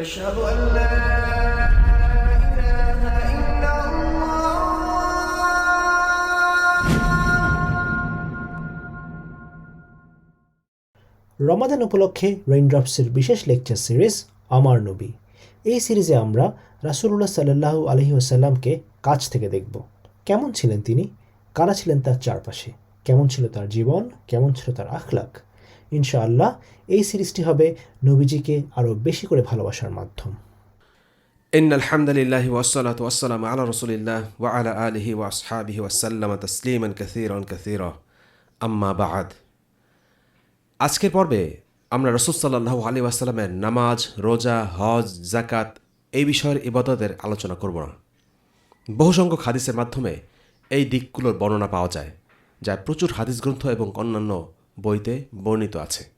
أشهد أن لا إله إلا الله রমাদান উপলক্ষে রেইনড্রপসের বিশেষ lecture series আমার নবী এই সিরিজে আমরা রাসূলুল্লাহ সাল্লাহ আলহি আসাল্লামকে কাছ থেকে দেখব কেমন ছিলেন তিনি কারা ছিলেন তার চারপাশে কেমন ছিল তার জীবন কেমন ছিল তার আখলাক ইনশাআল্লাহ, এই সিরিজটি হবে নবীজিকে আরও বেশি করে ভালোবাসার মাধ্যম। ইন আলহামদুলিল্লাহ ওয়াসালাত ওয়াসালাম আলা রসুলিল্লাহ ওয়া আলা আলিহি ওয়া আসহাবিহি ওয়াসাল্লাম তসলিমান কাসীরান কাসীরা। আম্মা বাদ। আজকের পর্বে আমরা রসুল সাল্লাহ আলী ওয়াসাল্লামের নামাজ, রোজা, হজ জাকাত এই বিষয়ের ইবাদতের আলোচনা করব না। বহু সংখ্যক হাদিসের মাধ্যমে এই দিকগুলোর বর্ণনা পাওয়া যায়, যা প্রচুর হাদিস গ্রন্থ এবং অন্যান্য বইতে বর্ণিত আছে।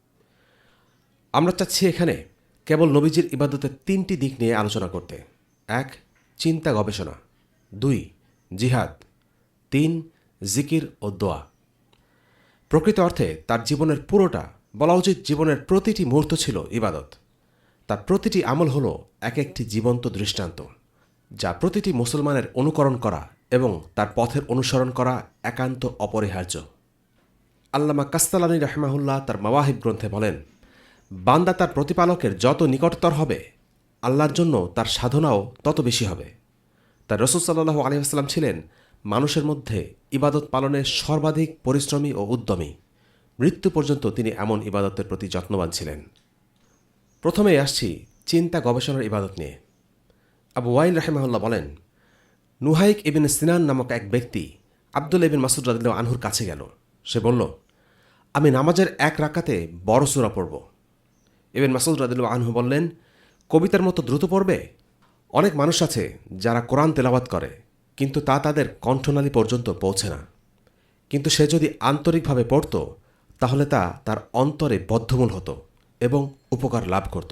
আমরা চাচ্ছি এখানে কেবল নবীজির ইবাদতের তিনটি দিক নিয়ে আলোচনা করতে। এক, চিন্তা গবেষণা। দুই, জিহাদ। তিন, জিকির ও দোয়া। প্রকৃত অর্থে তার জীবনের পুরোটা বলা উচিত জীবনের প্রতিটি মুহূর্ত ছিল ইবাদত। তার প্রতিটি আমল হল এক একটি জীবন্ত দৃষ্টান্ত, যা প্রতিটি মুসলমানের অনুকরণ করা এবং তার পথের অনুসরণ করা একান্ত অপরিহার্য। আল্লামা কাস্তালানি রহমাহুল্লাহ তার মাওয়াহিব গ্রন্থে বলেন, বান্দা তার প্রতিপালকের যত নিকটতর হবে, আল্লাহর জন্য তার সাধনাও তত বেশি হবে। তার রসুল সাল্লাহু আলহিহাস্লাম ছিলেন মানুষের মধ্যে ইবাদত পালনে সর্বাধিক পরিশ্রমী ও উদ্যমী। মৃত্যু পর্যন্ত তিনি এমন ইবাদতের প্রতি যত্নবান ছিলেন। প্রথমে আসছি চিন্তা গবেষণার ইবাদত নিয়ে। আবু ওয়াইল রাহেমাহুল্লাহ বলেন, নুহাইক ইবিন সিনান নামক এক ব্যক্তি আবদুল ইবিন মাসুদ রাদিল্লাহ আনহুর কাছে গেল। সে বলল আমি নামাজের এক রাকাতে বড় সুরা পড়ব। ইবিন মাসুদ রাদিল্লাহ আনহু বললেন, কবিতার মতো দ্রুত পড়বে? অনেক মানুষ আছে যারা কোরআন তেলাওয়াত করে, কিন্তু তা তাদের কণ্ঠনালী পর্যন্ত পৌঁছে না। কিন্তু সে যদি আন্তরিকভাবে পড়ত, তাহলে তা তার অন্তরে বদ্ধমূল হতো এবং উপকার লাভ করত।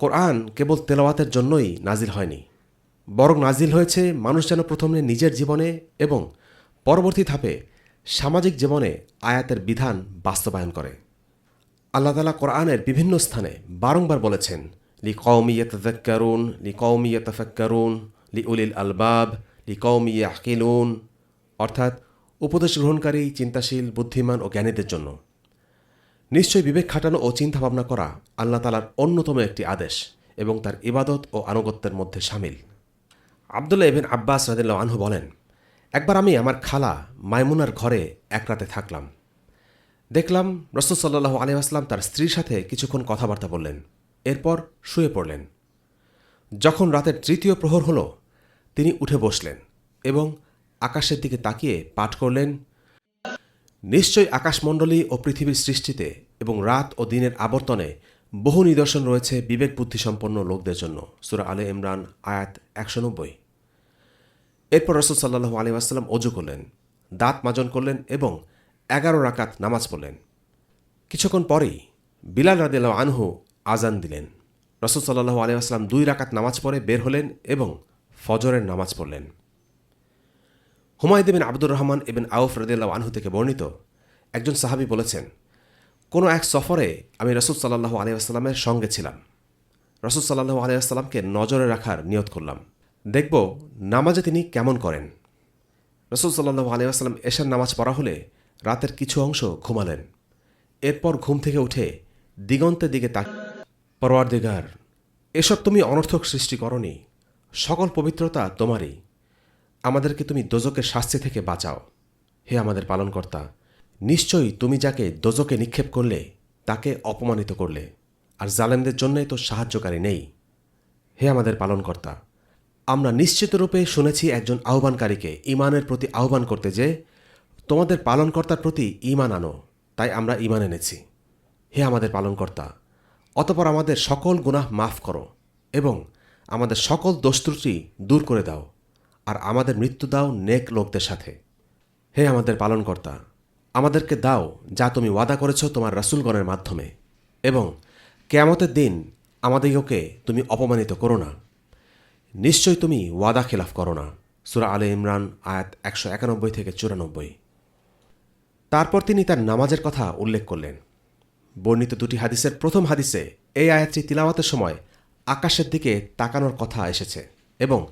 কোরআন কেবল তেলাওয়াতের জন্যই নাজিল হয়নি, বরং নাজিল হয়েছে মানুষ যেন প্রথমে নিজের জীবনে এবং পরবর্তী ধাপে সামাজিক জীবনে আয়াতের বিধান বাস্তবায়ন করে। আল্লাহ তালা কোরআনের বিভিন্ন স্থানে বারংবার বলেছেন লি কৌমিয়তকারুন লি কৌমিয়তফাক্কারুন লি উলিল আলবাব লি কৌমিয়াকিলুন অর্থাৎ উপদেশ গ্রহণকারী, চিন্তাশীল, বুদ্ধিমান ও জ্ঞানীদের জন্য। নিশ্চয়ই বিবেক খাটানো ও চিন্তাভাবনা করা আল্লাহ তালার অন্যতম একটি আদেশ এবং তার ইবাদত ও আনুগত্যের মধ্যে সামিল। আবদুল্লাহ ইবিন আব্বাস রাদিল্লাহ আনহু বলেন একবার আমি আমার খালা মাইমুনার ঘরে এক রাতে থাকলাম। দেখলাম রসদ সাল্লাহ আলিয়াস্লাম তার স্ত্রীর সাথে কিছুক্ষণ কথাবার্তা বললেন। এরপর শুয়ে পড়লেন। যখন রাতের তৃতীয় প্রহর হল, তিনি উঠে বসলেন এবং আকাশের দিকে তাকিয়ে পাঠ করলেন, নিশ্চয়ই আকাশমণ্ডলী ও পৃথিবীর সৃষ্টিতে এবং রাত ও দিনের আবর্তনে বহু নিদর্শন রয়েছে বিবেক বুদ্ধিসম্পন্ন লোকদের জন্য। সুরা আলে ইমরান আয়াত একশো নব্বই। এরপর রসুল সাল্লাহু আলী আসাল্লাম অজু করলেন, দাঁত মাজন করলেন এবং এগারো রাকাত নামাজ পড়লেন। কিছুক্ষণ পরেই বিলাল রাদিল্লাহ আনহু আজান দিলেন। রসুল সাল্লাহু আলী আসলাম দুই রাকাত নামাজ পড়ে বের হলেন এবং ফজরের নামাজ পড়লেন। হুমায়ুদ বিন আব্দুর রহমান এবেন আউফ রদিল্লাহ আনহু থেকে বর্ণিত একজন সাহাবি বলেছেন, কোনো এক সফরে আমি রসুল সাল্লাহু আলী আসসালামের সঙ্গে ছিলাম। রসুল সাল্লাহু আলী আসসালামকে নজরে রাখার নিয়ত করলাম। দেখব নামাজে তিনি কেমন করেন। রসুল সাল্লাহু আলী আসসালাম এশার নামাজ পড়া হলে রাতের কিছু অংশ ঘুমালেন। এরপর ঘুম থেকে উঠে দিগন্তের দিকে তাক পরওয়ার দিগার এসব তুমি অনর্থক সৃষ্টি করনি, সকল পবিত্রতা তোমারই। আমাদেরকে তুমি দোজকের শাস্তি থেকে বাঁচাও। হে আমাদের পালনকর্তা, নিশ্চয়ই তুমি যাকে দোজকে নিক্ষেপ করলে, তাকে অপমানিত করলে। আর জালেমদের জন্যই তো সাহায্যকারী নেই। হে আমাদের পালনকর্তা আমরা নিশ্চিতরূপে শুনেছি একজন আহ্বানকারীকে ইমানের প্রতি আহ্বান করতে যে, তোমাদের পালনকর্তার প্রতি ইমান আনো, তাই আমরা ইমান এনেছি। হে আমাদের পালনকর্তা, অতপর আমাদের সকল গুনাহ মাফ করো এবং আমাদের সকল দোষত্রুটি দূর করে দাও, আর আমাদের মৃত্যু দাও নেক লোকদের সাথে। হে আমাদের পালনকর্তা, আমাদেরকে দাও যা তুমি ওয়াদা করেছ তোমার রাসুলগণের মাধ্যমে, এবং কেয়ামতের দিন আমাদিগকে তুমি অপমানিত করো না। নিশ্চয় তুমি ওয়াদা খেলাফ করো না। সুরা আলে ইমরান, আয়াত একশো একানব্বই থেকে চুরানব্বই। তারপর তিনি তার নামাজের কথা উল্লেখ করলেন। বর্ণিত দুটি হাদিসের প্রথম হাদিসে এই আয়াতটি তিলাওয়াতের সময় আকাশের দিকে তাকানোর কথা এসেছে এবং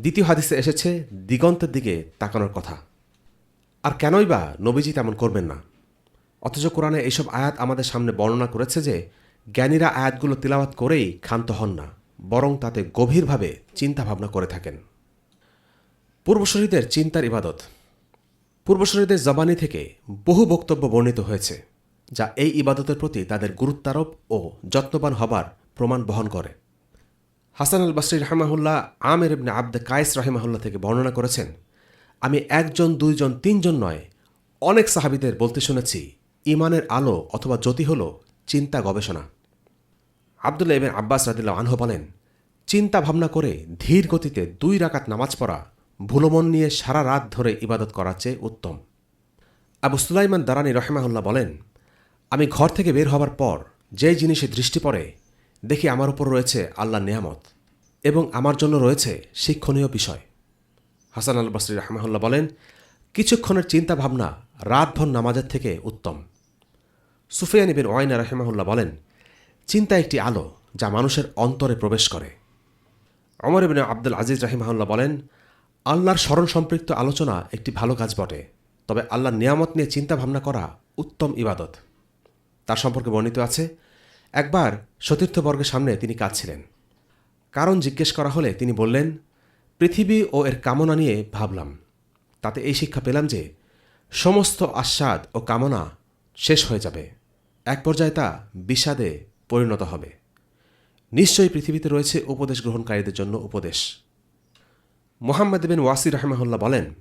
দ্বিতীয় হাদিসে এসেছে দিগন্তের দিকে তাকানোর কথা। আর কেনই বা নবীজি তেমন করবেন না? অথচ কোরআনে এইসব আয়াত আমাদের সামনে বর্ণনা করেছে যে জ্ঞানীরা আয়াতগুলো তিলাওয়াত করেই ক্ষান্ত হন না। বরং তাতে গভীরভাবে চিন্তা ভাবনা করে থাকেন। পূর্বশরীদের চিন্তার ইবাদত। পূর্বশরীদের জবানি থেকে বহু বক্তব্য বর্ণিত হয়েছে, যা এই ইবাদতের প্রতি তাদের গুরুত্বারোপ ও যত্নবান হবার প্রমাণ বহন করে। হাসান আল বাসরি রহমাহুল্লাহ আমের ইবনে আব্দে কায়েস রহিমাহুল্লাহ থেকে বর্ণনা করেছেন, আমি একজন, দুইজন, তিনজন নয়, অনেক সাহাবিদের বলতে শুনেছি, ইমানের আলো অথবা জ্যোতি হল চিন্তা গবেষণা। আবদুল্লাহ ইবেন আব্বাস রাদিল্লাহ আনহু বলেন, চিন্তা ভাবনা করে ধীর গতিতে দুই রাকাত নামাজ পড়া, ভুলমন নিয়ে সারা রাত ধরে ইবাদত করার চেয়ে উত্তম। আবু সুলাইমান দারানি রহেমাহুল্লাহ বলেন, আমি ঘর থেকে বের হবার পর যে জিনিসে দৃষ্টি পড়ে, দেখি আমার উপর রয়েছে আল্লাহ নিয়ামত এবং আমার জন্য রয়েছে শিক্ষণীয় বিষয়। হাসান আল বসরি রহমাহুল্লাহ বলেন, কিছুক্ষণের চিন্তা ভাবনা রাতভর নামাজের থেকে উত্তম। সুফিয়ান ইবিন ওয়াইনা রহমাহুল্লাহ বলেন চিন্তা একটি আলো যা মানুষের অন্তরে প্রবেশ করে। অমর ইবিন আব্দুল আজিজ রাহিমাহুল্লাহ বলেন, আল্লাহর স্মরণ সম্পৃক্ত আলোচনা একটি ভালো কাজ বটে, তবে আল্লাহর নিয়ামত নিয়ে চিন্তা ভাবনা করা উত্তম ইবাদত। তার সম্পর্কে বর্ণিত আছে, একবার সতীর্থবর্গের সামনে তিনি কাঁদছিলেন। কারণ জিজ্ঞেস করা হলে তিনি বললেন, পৃথিবী ও এর কামনা নিয়ে ভাবলাম। তাতে এই শিক্ষা পেলাম যে সমস্ত আস্বাদ ও কামনা শেষ হয়ে যাবে। এক পর্যায়ে তা বিষাদে পরিণত হবে। নিশ্চয়ই পৃথিবীতে রয়েছে উপদেশ গ্রহণকারীদের জন্য উপদেশ। মোহাম্মদ বিন ওয়াসির রহমাহুল্লাহ বলেন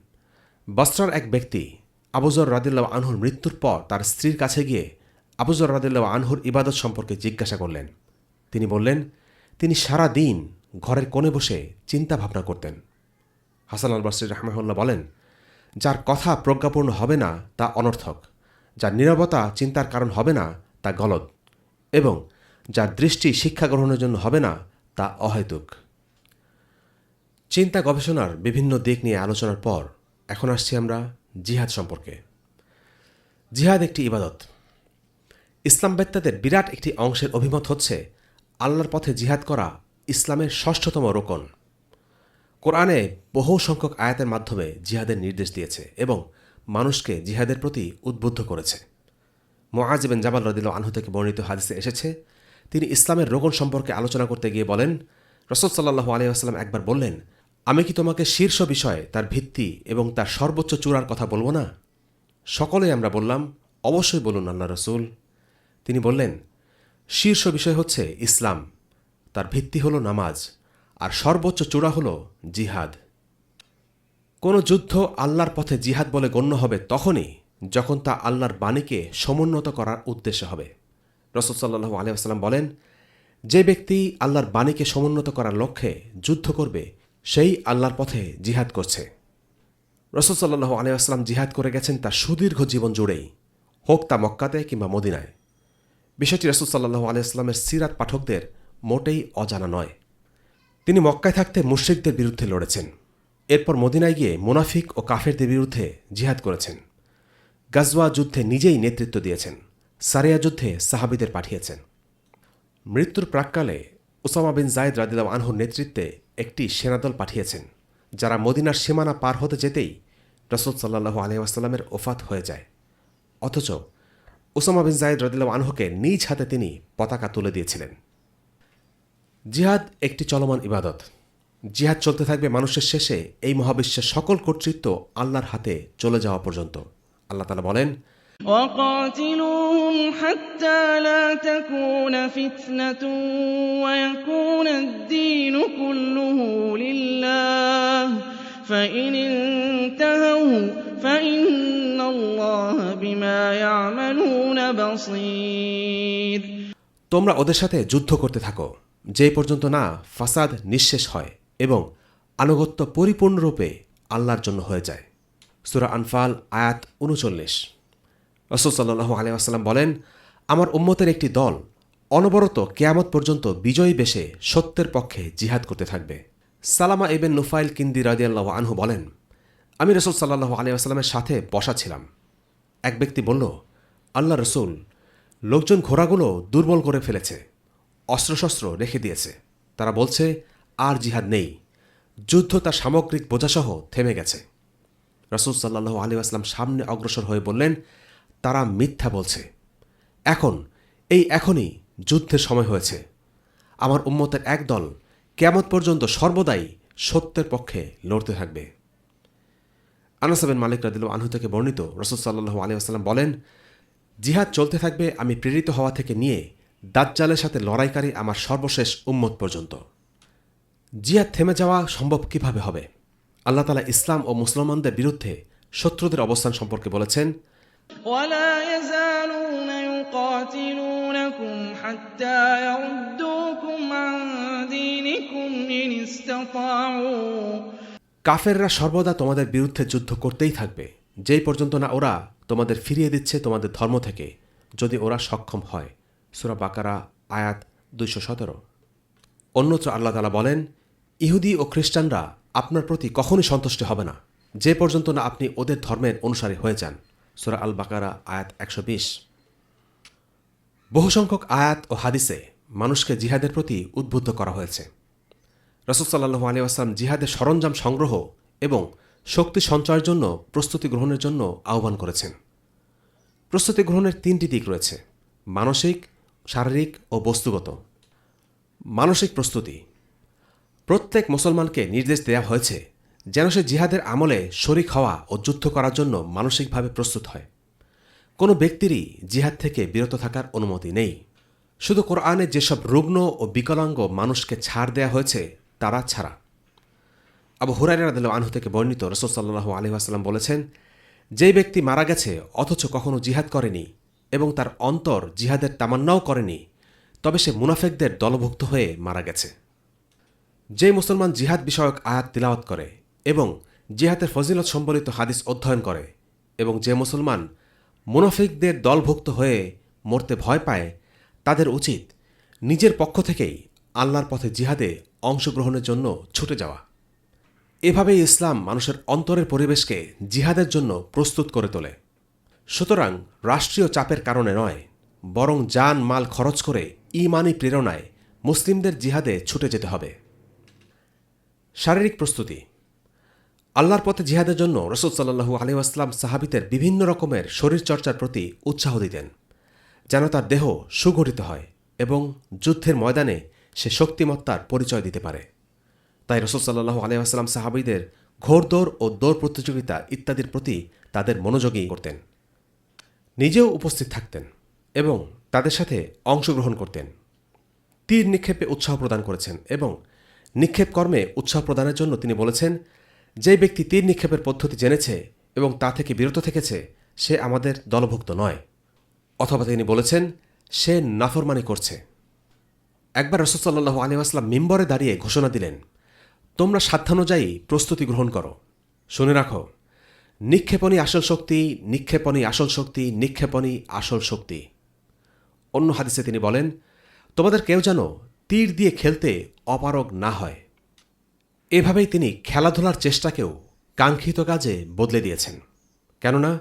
বস্ত্রার এক ব্যক্তি আবুজর রাদিল্লাহ আনহুর মৃত্যুর পর তার স্ত্রীর কাছে গিয়ে আবুজর রাদিল্লাহ আনহুর ইবাদত সম্পর্কে জিজ্ঞাসা করলেন। তিনি বললেন, তিনি সারা দিন ঘরের কোণে বসে চিন্তা ভাবনা করতেন। হাসান আল বাসির রহমাহুল্লাহ বলেন, যার কথা প্রজ্ঞাপূর্ণ হবে না তা অনর্থক। যার নীরবতা চিন্তার কারণ হবে না তা গলদ। এবং যার দৃষ্টি শিক্ষা গ্রহণের জন্য হবে না, তা অহেতুক। চিন্তা গবেষণার বিভিন্ন দিক নিয়ে আলোচনার পর এখন আসছি আমরা জিহাদ সম্পর্কে। জিহাদ একটি ইবাদত। ইসলাম বেত্তাদের বিরাট একটি অংশের অভিমত হচ্ছে আল্লাহর পথে জিহাদ করা ইসলামের ষষ্ঠতম রোকন। কোরআনে বহু সংখ্যক আয়াতের মাধ্যমে জিহাদের নির্দেশ দিয়েছে এবং মানুষকে জিহাদের প্রতি উদ্বুদ্ধ করেছে। মোয়াজিবেন জাবাল রদিল আনহু থেকে বর্ণিত হাদিসে এসেছে তিনি ইসলামের রোগন সম্পর্কে আলোচনা করতে গিয়ে বলেন রসদ সাল্লাহু আলিয়াস্লাম একবার বললেন, আমি কি তোমাকে শীর্ষ বিষয়ে তার ভিত্তি এবং তার সর্বোচ্চ চূড়ার কথা বলব না? সকলেই আমরা বললাম, অবশ্যই বলুন আল্লাহ রসুল। তিনি বললেন, শীর্ষ বিষয় হচ্ছে ইসলাম, তার ভিত্তি হলো নামাজ, আর সর্বোচ্চ চূড়া হলো জিহাদ। কোনো যুদ্ধ আল্লাহর পথে জিহাদ বলে গণ্য হবে তখনই যখন তা আল্লাহর বাণীকে সমুন্নত করার উদ্দেশ্যে হবে। রসদ সাল্লাহু বলেন, যে ব্যক্তি আল্লাহর বাণীকে সমুন্নত করার লক্ষ্যে যুদ্ধ করবে, সেই আল্লাহর পথে জিহাদ করছে। রসদ সাল্লাহু আলিয়াস্লাম জিহাদ করে গেছেন তার সুদীর্ঘ জীবন জুড়েই, হোক তা মক্কাতে কিংবা মদিনায়। বিষয়টি রসদ সাল্লাহু আলিয়াস্লামের সিরাত পাঠকদের মোটেই অজানা নয়। তিনি মক্কায় থাকতে মুশ্রিকদের বিরুদ্ধে লড়েছেন। এরপর মদিনায় গিয়ে মুনাফিক ও কাফেরদের বিরুদ্ধে জিহাদ করেছেন। গাজওয়া যুদ্ধে নিজেই নেতৃত্ব দিয়েছেন। সারিয়া যুদ্ধে সাহাবিদের পাঠিয়েছেন। মৃত্যুর প্রাককালে ওসামা বিন জায়দ রাদিল্লাহ আনহুর নেতৃত্বে একটি সেনাদল পাঠিয়েছেন, যারা মদিনার সীমানা পার হতে যেতেই রসদ সাল্লাহু আলহামের ওফাত হয়ে যায়। অথচ ওসামা বিন জায়দ রদিল্লাহ আনহুকে নিজ হাতে তিনি পতাকা তুলে দিয়েছিলেন। জিহাদ একটি চলমান ইবাদত। জিহাদ চলতে থাকবে মানুষের শেষে, এই মহাবিশ্বের সকল কর্তৃত্ব আল্লাহর হাতে চলে যাওয়া পর্যন্ত। আল্লাহ তালা বলেন وقاتلوهم حتى لا تكون فتنة ويكون الدين كله لله فإن انتهوا فإن الله بما يعملون بصير তোমরা ওদের সাথে যুদ্ধ করতে থাকো যে পর্যন্ত না ফাসাদ নিঃশেষ হয় এবং আনুগত্য পরিপূর্ণরূপে আল্লাহর জন্য হয়ে যায় সুরা আনফাল আয়াত উনচল্লিশ রসুল সাল্লাহু আলিয়াসাল্লাম বলেন, আমার উম্মতের একটি দল অনবরত কেয়ামত পর্যন্ত বিজয়ী বেশে সত্যের পক্ষে জিহাদ করতে থাকবে। সালামা এবেন নুফাইল কিন্দি রাদিয়াল্লাহ আনহু বলেন, আমি রসুল সাল্লাহু আলিয়াস্লামের সাথে বসা ছিলাম। এক ব্যক্তি বলল, আল্লাহ রসুল, লোকজন ঘোড়াগুলো দুর্বল করে ফেলেছে, অস্ত্রশস্ত্র রেখে দিয়েছে। তারা বলছে, আর জিহাদ নেই। যুদ্ধ তার সামগ্রিক বোঝাসহ থেমে গেছে। রসুল সাল্লাহ আলী আসলাম সামনে অগ্রসর হয়ে বললেন তারা মিথ্যা বলছে। এখন, এই এখনই যুদ্ধের সময় হয়েছে। আমার উম্মতের একদল কেমত পর্যন্ত সর্বদাই সত্যের পক্ষে লড়তে থাকবে। আনাসাবেন মালিক রাদিল আনহু থেকে বর্ণিত রসুল সাল্লাহ আলী আসাল্লাম বলেন, জিহাদ চলতে থাকবে, আমি প্রেরিত হওয়া থেকে নিয়ে দাজ্জালের সাথে লড়াইকারী আমার সর্বশেষ উম্মত পর্যন্ত। জিহাদ থেমে যাওয়া সম্ভব কীভাবে হবে? আল্লাহ তালা ইসলাম ও মুসলমানদের বিরুদ্ধে শত্রুদের অবস্থান সম্পর্কে বলেছেন ولا يزالون يقاتلونكم حتى يردوكم عن دينكم إن استطاعوا কাফেররা সর্বদা তোমাদের বিরুদ্ধে যুদ্ধ করতেই থাকবে যেই পর্যন্ত না ওরা তোমাদের ফিরিয়ে দিচ্ছে তোমাদের ধর্ম থেকে যদি ওরা সক্ষম হয় সুরা বাকারা আয়াত দুইশো সতেরো অন্যত্র আল্লাহ তালা বলেন ইহুদি ও খ্রিস্টানরা আপনার প্রতি কখনই সন্তুষ্ট হবে না যে পর্যন্ত না আপনি ওদের ধর্মের অনুসারী হয়ে যান সুরা আল বাকারা আয়াত একশো বিশ। বহু সংখ্যক আয়াত ও হাদিসে মানুষকে জিহাদের প্রতি উদ্বুদ্ধ করা হয়েছে। রসদসাল্লু আলী আসলাম জিহাদের সরঞ্জাম সংগ্রহ এবং শক্তি সঞ্চয়ের জন্য প্রস্তুতি গ্রহণের জন্য আহ্বান করেছেন। প্রস্তুতি গ্রহণের তিনটি দিক রয়েছে, মানসিক, শারীরিক ও বস্তুগত। মানসিক প্রস্তুতি। প্রত্যেক মুসলমানকে নির্দেশ দেওয়া হয়েছে যেন সে জিহাদের আমলে শরিক হওয়া ও যুদ্ধ করার জন্য মানসিকভাবে প্রস্তুত হয়। কোনো ব্যক্তিরই জিহাদ থেকে বিরত থাকার অনুমতি নেই। শুধু কোরআনে যেসব রুগ্ন ও বিকলাঙ্গ মানুষকে ছাড় দেয়া হয়েছে, তারা ছাড়া। আবু হুরাই রাদিল আনহু থেকে বর্ণিত আলী আসাল্লাম বলেছেন যে ব্যক্তি মারা গেছে, অথচ কখনো জিহাদ করেনি এবং তার অন্তর জিহাদের তামান্নাও করেনি, তবে সে মুনাফেকদের দলভুক্ত হয়ে মারা গেছে। যে মুসলমান জিহাদ বিষয়ক আয়াত তিলাওয়াত করে এবং জিহাদের ফজিলত সম্বলিত হাদিস অধ্যয়ন করে এবং যে মুসলমান মুনাফিকদের দলভুক্ত হয়ে মরতে ভয় পায়, তাদের উচিত নিজের পক্ষ থেকেই আল্লাহর পথে জিহাদে অংশগ্রহণের জন্য ছুটে যাওয়া। এভাবেই ইসলাম মানুষের অন্তরের পরিবেশকে জিহাদের জন্য প্রস্তুত করে তোলে। সুতরাং রাষ্ট্রীয় চাপের কারণে নয়, বরং যান মাল খরচ করে ইমানি প্রেরণায় মুসলিমদের জিহাদে ছুটে যেতে হবে। শারীরিক প্রস্তুতি আল্লাহর পথে জিহাদের জন্য রসদ সাল্লাহু আলিউসলাম সাহাবিদের বিভিন্ন রকমের শরীরচর্চার প্রতি উৎসাহ দিতেন, যেন তার দেহ সুগঠিত হয় এবং যুদ্ধের ময়দানে সে শক্তিমত্তার পরিচয় দিতে পারে। তাই রসদ সাল্লাহু আলিউসলাম সাহাবিদের ঘোড়দৌড় ও দৌড় প্রতিযোগিতা ইত্যাদির প্রতি তাদের মনোযোগী করতেন, নিজেও উপস্থিত থাকতেন এবং তাদের সাথে অংশগ্রহণ করতেন। তীর নিক্ষেপে উৎসাহ প্রদান করেছেন এবং নিক্ষেপ কর্মে উৎসাহ প্রদানের জন্য তিনি বলেছেন যে ব্যক্তি তীর নিক্ষেপের পদ্ধতি জেনেছে এবং তা থেকে বিরত থেকেছে, সে আমাদের দলভুক্ত নয়। অথবা তিনি বলেছেন, সে নাফরমানি করছে। একবার রসদাল্লাহ আলী আসলাম মিম্বরে দাঁড়িয়ে ঘোষণা দিলেন, তোমরা সাধ্যানুযায়ী প্রস্তুতি গ্রহণ করো। শুনে রাখো, নিক্ষেপণই আসল শক্তি, নিক্ষেপণই আসল শক্তি, নিক্ষেপণই আসল শক্তি। অন্য হাদিসে তিনি বলেন, তোমাদের কেউ যেন তীর দিয়ে খেলতে অপারগ না হয়। এভাবেই তিনি খেলাধুলার চেষ্টাকেও কাঙ্ক্ষিত কাজে বদলে দিয়েছেন। কেননা,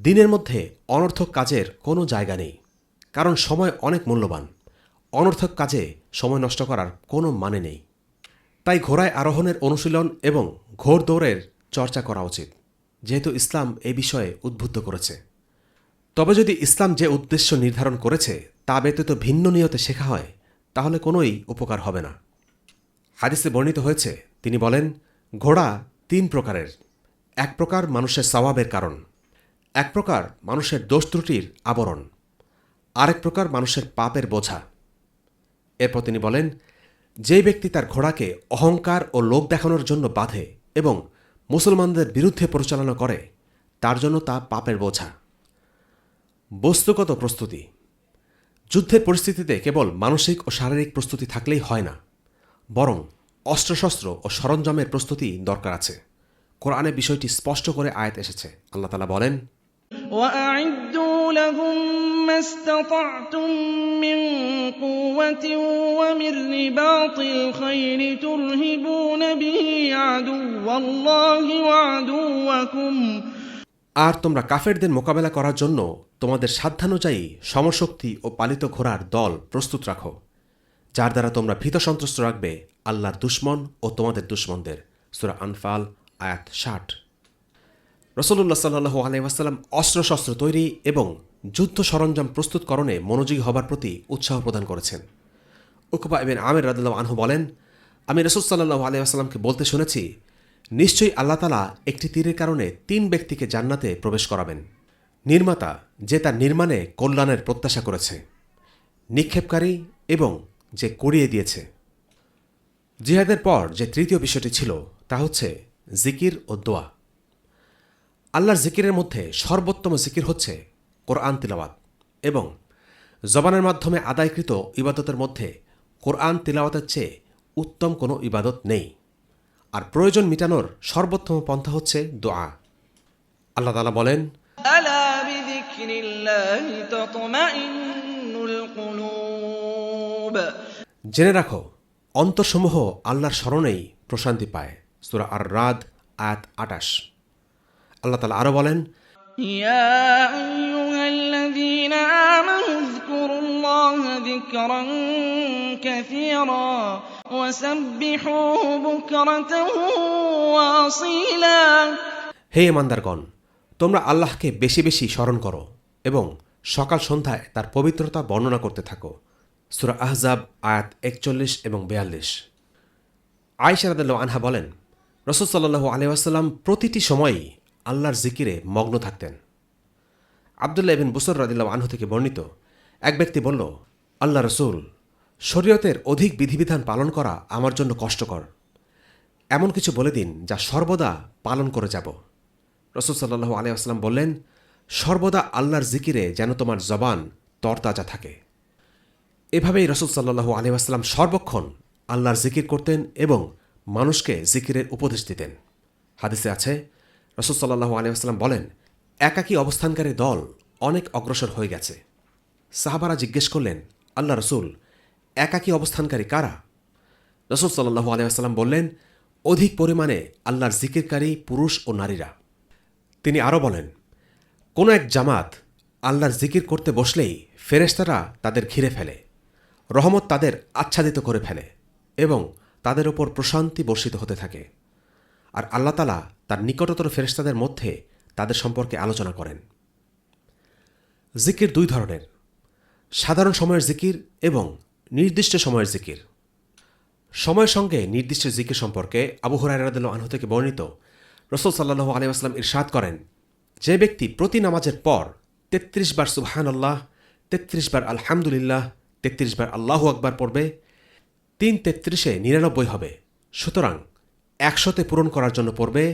দিনের মধ্যে অনর্থক কাজের কোনো জায়গা নেই। কারণ সময় অনেক মূল্যবান। অনর্থক কাজে সময় নষ্ট করার কোনো মানে নেই। তাই ঘোড়ায় আরোহণের অনুশীলন এবং ঘোড় দৌড়ের চর্চা করা উচিত। যেহেতু ইসলাম এই বিষয়ে উদ্বুদ্ধ করেছে। তবে যদি ইসলাম যে উদ্দেশ্য নির্ধারণ করেছে তা ব্যতীত ভিন্ন নিয়তে শেখা হয়, তাহলে কোনোই উপকার হবে না। হাদিসে বর্ণিত হয়েছে তিনি বলেন, ঘোড়া তিন প্রকারের। এক প্রকার মানুষের স্বভাবের কারণ। এক প্রকার মানুষের দোষ ত্রুটির আবরণ। আরেক প্রকার মানুষের পাপের বোঝা। এরপর তিনি বলেন, যে ব্যক্তি তার ঘোড়াকে অহংকার ও লোক দেখানোর জন্য বাঁধে এবং মুসলমানদের বিরুদ্ধে পরিচালনা করে, তার জন্য তা পাপের বোঝা। বস্তুগত প্রস্তুতি। যুদ্ধের পরিস্থিতিতে কেবল মানসিক ও শারীরিক প্রস্তুতি থাকলেই হয় না, বরং অস্ত্রশস্ত্র ও সরঞ্জামের প্রস্তুতি দরকার আছে কোরআনে বিষয়টি স্পষ্ট করে আয়াত এসেছে আল্লাহ তালা বলেন وأعدوا لهم ما استطعتم من قوة ومن رباط الخيل ترهبون به عدو الله وعدوكم আর তোমরা কাফেরদের মোকাবেলা করার জন্য তোমাদের সাধ্যানুযায়ী সমশক্তি ও পালিত ঘোড়ার দল প্রস্তুত রাখো যার দ্বারা তোমরা ভীত সন্ত্রস্ত রাখবে আল্লাহর দুশ্মন ও তোমাদের দুশ্মনদের। সুরা আনফাল, আয়াত ষাট। রসল্লাহ সাল্লু আলহাম অস্ত্রশস্ত্র তৈরি এবং যুদ্ধ সরঞ্জাম প্রস্তুতকরণে মনোযোগী হবার প্রতি উৎসাহ প্রদান করেছেন। উকুবা এবেন আমের রাদুল্লাহ আনহু বলেন, আমি রসুল সাল্লাহ আলিয়াস্লামকে বলতে শুনেছি, নিশ্চয়ই আল্লাহ তালা একটি তীরের কারণে তিন ব্যক্তিকে জান্নাতে প্রবেশ করাবেন। নির্মাতা যে তার নির্মাণে কল্যাণের প্রত্যাশা করেছে, নিক্ষেপকারী এবং যে করিয়ে দিয়েছে। জিহাদের পর যে তৃতীয় বিষয়টি ছিল তা হচ্ছে জিকির ও দোয়া। আল্লাহর জিকিরের মধ্যে সর্বোত্তম জিকির হচ্ছে কোরআন তিলাওয়াত এবং জবানের মাধ্যমে আদায়কৃত ইবাদতের মধ্যে কোরআন তিলাওয়াতের চেয়ে উত্তম কোনো ইবাদত নেই। আর প্রয়োজন মিটানোর সর্বোত্তম পন্থা হচ্ছে দোয়া। আল্লাহ তালা বলেন জেনে রাখো অন্তরসমূহ আল্লাহর স্মরণেই প্রশান্তি পায়। সুরা আর রাদ আয়াত আটাশ আল্লাহ তালা আরও বলেন হে ইমানদারগণ তোমরা আল্লাহকে বেশি বেশি স্মরণ করো এবং সকাল সন্ধ্যায় তার পবিত্রতা বর্ণনা করতে থাকো। সুরা আহজাব, আয়াত একচল্লিশ এবং বেয়াল্লিশ। আয়সারাদ আনহা বলেন রসদ সাল্লু আলহাম প্রতিটি সময়ই আল্লাহর জিকিরে মগ্ন থাকতেন। আবদুল্লাহ ইবিন বুসর রাদিল্লাহ আনহু থেকে বর্ণিত এক ব্যক্তি বলল, আল্লাহ রসুল, শরীয়তের অধিক বিধিবিধান পালন করা আমার জন্য কষ্টকর। এমন কিছু বলে দিন যা সর্বদা পালন করে যাব। রসুল সাল্লাহু আলিয়াস্লাম বললেন, সর্বদা আল্লাহর জিকিরে যেন তোমার জবান তরতাজা থাকে। এভাবেই রসুল সাল্লাহু আলিয়াস্লাম সর্বক্ষণ আল্লাহর জিকির করতেন এবং মানুষকে জিকিরের উপদেশ দিতেন। হাদিসে আছে, রসুল সাল্লাহু আলিয়াস্লাম বলেন, একাকী অবস্থানকারী দল অনেক অগ্রসর হয়ে গেছে। সাহাবারা জিজ্ঞেস করলেন, আল্লাহ রসুল, একাকী অবস্থানকারী কারা? রসুল সাল্লাহু আলিয়াস্লাম বললেন, অধিক পরিমাণে আল্লাহর জিকিরকারী পুরুষ ও নারীরা। তিনি আরও বলেন, কোনো এক জামাত আল্লাহর জিকির করতে বসলেই ফেরেশতারা তাদের ঘিরে ফেলে। রহমত তাদের আচ্ছাদিত করে ফেলে এবং তাদের ওপর প্রশান্তি বর্ষিত হতে থাকে। আর আল্লাহ তালা তার নিকটতর ফেরেস্তাদের মধ্যে তাদের সম্পর্কে আলোচনা করেন। জিকির দুই ধরনের, সাধারণ সময়ের জিকির এবং নির্দিষ্ট সময়ের জিকির। সময়ের সঙ্গে নির্দিষ্ট জিকির সম্পর্কে আবু হুরাইরাদ আনহু থেকে বর্ণিত রসুল সাল্লাহ আলিয়াস্লাম ইরশাদ করেন, যে ব্যক্তি প্রতি নামাজের পর তেত্রিশ বার সুবহান আল্লাহ তেত্রিশ বার আলহামদুলিল্লাহ তেত্রিশ বার আল্লাহু আকবার পড়বে, তিন তেত্রিশে নিরানব্বই হবে। সুতরাং একশোতে পূরণ করার জন্য পড়বে,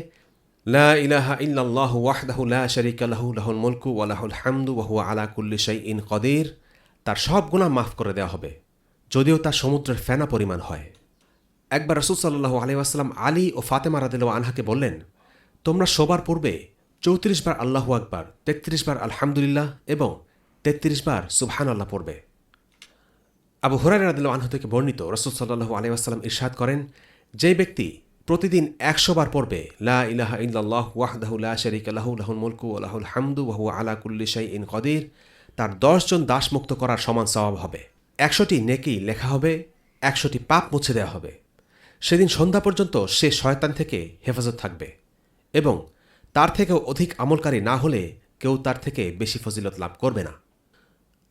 লা ইলাহা ইল্লাল্লাহ ওয়াহদাহু লা শারিকা লাহু, লাহুল মুলকু ওয়া হামদু আলা কুল্লি কদির। তার সব গুনাহ মাফ করে দেওয়া হবে, যদিও তা সমুদ্রের ফেনা পরিমাণ হয়। একবার রসুল সাল্লাহ আলিউসালাম আলী ও ফাতেমা রাদিল আনহাকে বললেন, তোমরা শোবার পূর্বে চৌত্রিশ বার আল্লাহু আকবার, তেত্রিশ বার আলহামদুলিল্লাহ এবং তেত্রিশ বার সুবহান আল্লাহ পড়বে। আবু হুরাই রাদিল আনহু থেকে বর্ণিত রসুল সাল্লাহু আলিউসালাম ইরশাদ করেন, যে ব্যক্তি প্রতিদিন একশো বার পড়বে, লা ইলাহা ইল্লাল্লাহ ওয়াহদাহু লা শারিকা লাহু, লাহুল মুলকু ওয়া লাহুল হামদু ওয়া হুয়া আলা কুল্লি শাইইন কদির, তার দশজন দাসমুক্ত করার সমান স্বভাব হবে। একশোটি নেকি লেখা হবে, একশোটি পাপ মুছে দেওয়া হবে। সেদিন সন্ধ্যা পর্যন্ত সে শয়তান থেকে হেফাজত থাকবে এবং তার থেকেও অধিক আমলকারী না হলে কেউ তার থেকে বেশি ফজিলত লাভ করবে না।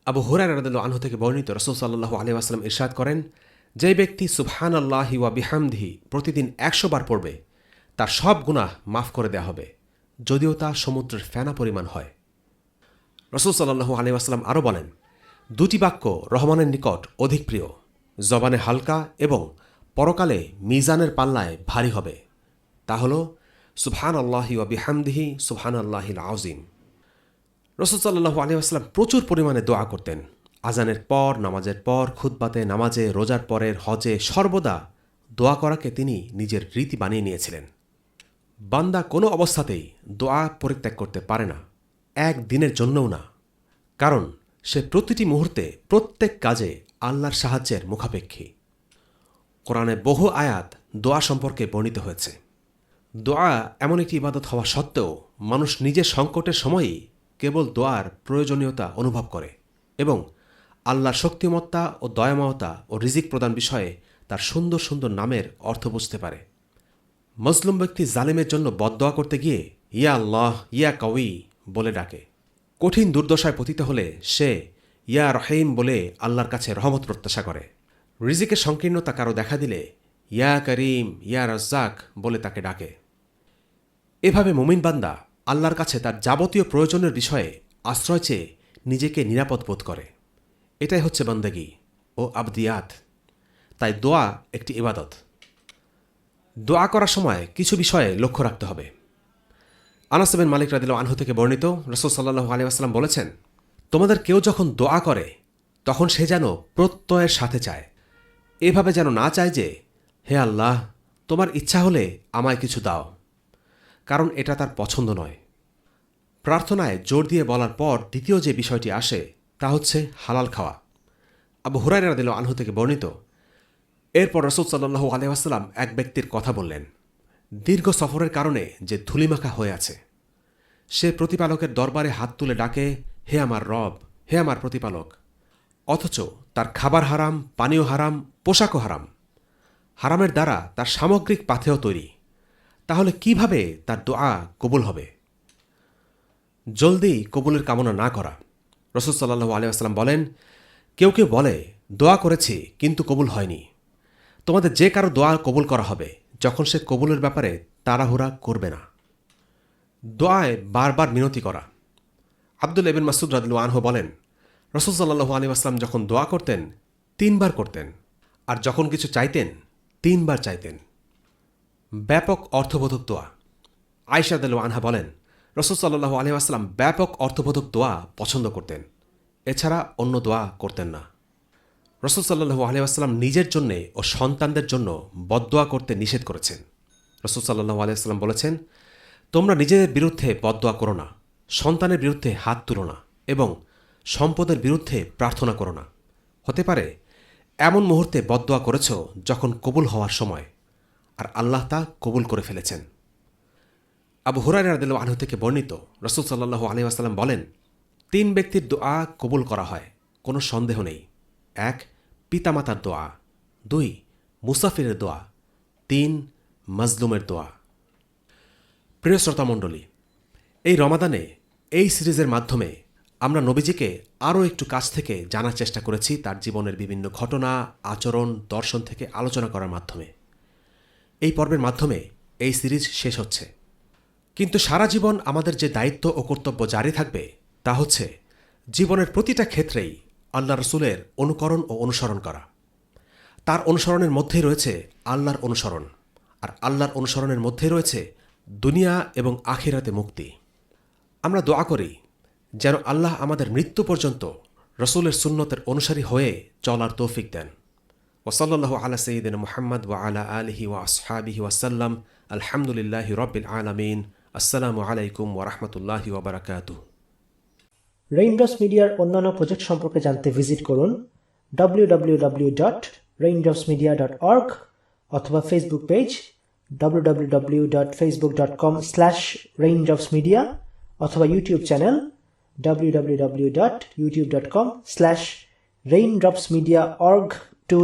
আবু হুরাই রাদিল আনহু থেকে বর্ণিত রসুল সাল্লাহ আলিয়া আসলাম ইরশাদ করেন, যে ব্যক্তি সুবহান আল্লাহি ওয়া বিহামদিহি প্রতিদিন একশো বার পড়বে, তার সব গুনাহ মাফ করে দেয়া হবে, যদিও তা সমুদ্রের ফেনা পরিমাণ হয়। রসুল সাল্লাহু আলিয়া আসলাম আরও বলেন, দুটি বাক্য রহমানের নিকট অধিক প্রিয়, জবানে হালকা এবং পরকালে মিজানের পাল্লায় ভারী হবে। তা হল সুবহান আল্লাহি ওয়া বিহামদিহি সুবহান আল্লাহিল আউজিম রসুল সাল্লাহু আলী আসলাম প্রচুর পরিমাণে দোয়া করতেন। আজানের পর, নামাজের পর, খুতবাতে, নামাজে, রোজার পরের হজে সর্বদা দোয়া করাকে তিনি নিজের রীতি বানিয়ে নিয়েছিলেন। বান্দা কোনো অবস্থাতেই দোয়া পরিত্যাগ করতে পারে না, এক দিনের জন্যও না। কারণ, সে প্রতিটি মুহূর্তে প্রত্যেক কাজে আল্লাহর সাহায্যের মুখাপেক্ষী। কোরআনে বহু আয়াত দোয়া সম্পর্কে বর্ণিত হয়েছে। দোয়া এমন একটি ইবাদত হওয়া সত্ত্বেও মানুষ নিজের সংকটের সময়ই কেবল দোয়ার প্রয়োজনীয়তা অনুভব করে এবং আল্লাহর শক্তিমত্তা ও দয়াময়তা ও রিজিক প্রদান বিষয়ে তার সুন্দর সুন্দর নামের অর্থ বুঝতে পারে। মজলুম ব্যক্তি জালেমের জন্য বদদোয়া করতে গিয়ে, ইয়া আল্লাহ, ইয়া কউই বলে ডাকে। কঠিন দুর্দশায় পতিত হলে সে, ইয়া রহিম বলে আল্লাহর কাছে রহমত প্রত্যাশা করে। রিজিকের সংকীর্ণতা কারও দেখা দিলে, ইয়া করিম, ইয়া রাজ্জাক বলে তাকে ডাকে। এভাবে মুমিন বান্দা আল্লাহর কাছে তার যাবতীয় প্রয়োজনের বিষয়ে আশ্রয় চেয়ে নিজেকে নিরাপদ বোধ করে। এটাই হচ্ছে বন্দেগি ও আবদিয়াত। তাই দোয়া একটি ইবাদত। দোয়া করার সময় কিছু বিষয়ে লক্ষ্য রাখতে হবে। আনাসবেন মালিক রাদিল আনহু থেকে বর্ণিত রসুল সাল্লাহু আলী আসসালাম বলেছেন, তোমাদের কেউ যখন দোয়া করে, তখন সে যেন প্রত্যয়ের সাথে চায়। এভাবে যেন না চায় যে, হে আল্লাহ, তোমার ইচ্ছা হলে আমায় কিছু দাও। কারণ এটা তার পছন্দ নয়। প্রার্থনায় জোর দিয়ে বলার পর দ্বিতীয় যে বিষয়টি আসে, তা হচ্ছে হালাল খাওয়া। আবু হুরাইরা দিল আনহু থেকে বর্ণিত, এরপর রসুল সাল্লাহু আলহাম এক ব্যক্তির কথা বললেন, দীর্ঘ সফরের কারণে যে ধুলিমাখা হয়ে আছে, সে প্রতিপালকের দরবারে হাত তুলে ডাকে, হে আমার রব, হে আমার প্রতিপালক, অথচ তার খাবার হারাম, পানীয় হারাম, পোশাকও হারাম। হারামের দ্বারা তার সামগ্রিক পাথেও তৈরি। তাহলে কীভাবে তার দোয়া কবুল হবে? জলদি কবুলের কামনা না করা। রসুল সাল্লাহু আলিয়াস্লাম বলেন, কেউ কেউ বলে, দোয়া করেছি, কিন্তু কবুল হয়নি। তোমাদের যে কারও দোয়া কবুল করা হবে, যখন সে কবুলের ব্যাপারে তাড়াহুড়া করবে না। দোয়ায় বারবার মিনতি করা। আব্দুল এবিন মাসুদ রাদিল আনহু বলেন, রসুল সাল্লাহু আলী আসলাম যখন দোয়া করতেন, তিনবার করতেন। আর যখন কিছু চাইতেন, তিনবার চাইতেন। ব্যাপক অর্থবোধক দোয়া। আয়সা দেল আনহা বলেন, রসুল সাল্লাহু আলী আসলাম ব্যাপক অর্থবোধক দোয়া পছন্দ করতেন। এছাড়া অন্য দোয়া করতেন না। রসুল সাল্লাহু আলিয়াস্লাম নিজের জন্যে ও সন্তানদের জন্য বদদোয়া করতে নিষেধ করেছেন। রসুল সাল্লাহু আলিয়াস্লাম বলেছেন, তোমরা নিজেদের বিরুদ্ধে বদদোয়া করো না, সন্তানের বিরুদ্ধে হাত তুলো না এবং সম্পদের বিরুদ্ধে প্রার্থনা করো না। হতে পারে, এমন মুহূর্তে বদদোয়া করেছ যখন কবুল হওয়ার সময় আর আল্লাহ তা কবুল করে ফেলেছেন। আবু হুরাই রাদিল আনহু থেকে বর্ণিত রসুল সাল্লাহু আলিয়াস্লাম বলেন, তিন ব্যক্তির দোয়া কবুল করা হয়, কোনো সন্দেহ নেই। এক, পিতামাতার দোয়া। দুই, মুসাফিরের দোয়া। তিন, মজলুমের দোয়া। প্রিয় শ্রোতামণ্ডলী এই রমাদানে, এই সিরিজের মাধ্যমে আমরা নবীজিকে আরও একটু কাছ থেকে জানার চেষ্টা করেছি তার জীবনের বিভিন্ন ঘটনা, আচরণ, দর্শন থেকে আলোচনা করার মাধ্যমে। এই পর্বের মাধ্যমে এই সিরিজ শেষ হচ্ছে। কিন্তু সারা জীবন আমাদের যে দায়িত্ব ও কর্তব্য জারি থাকবে, তা হচ্ছে জীবনের প্রতিটা ক্ষেত্রেই আল্লাহ রসুলের অনুকরণ ও অনুসরণ করা। তার অনুসরণের মধ্যেই রয়েছে আল্লাহর অনুসরণ, আর আল্লাহর অনুসরণের মধ্যে রয়েছে দুনিয়া এবং আখিরাতে মুক্তি। আমরা দোয়া করি যেন আল্লাহ আমাদের মৃত্যু পর্যন্ত রসুলের সুন্নতের অনুসারী হয়ে চলার তৌফিক দেন। ওসল্লাহ আলা সঈদিন মোহাম্মদ ওয়া আলা আলহি ওয়া আসহাবিহি ওয়াসাল্লাম আলহামদুলিল্লাহ রবিল আলমিন আসসালামু আলাইকুম ওরহমতুল্লাহি ওবরাকাতুহ রেইনড্রপস মিডিয়ার অন্যান্য প্রজেক্ট সম্পর্কে জানতে ভিজিট করুন www.raindropsmedia.org অথবা ফেসবুক পেজ www.facebook.com/raindropsmedia অথবা ইউটিউব চ্যানেল www.youtube.com/raindropsmediaorg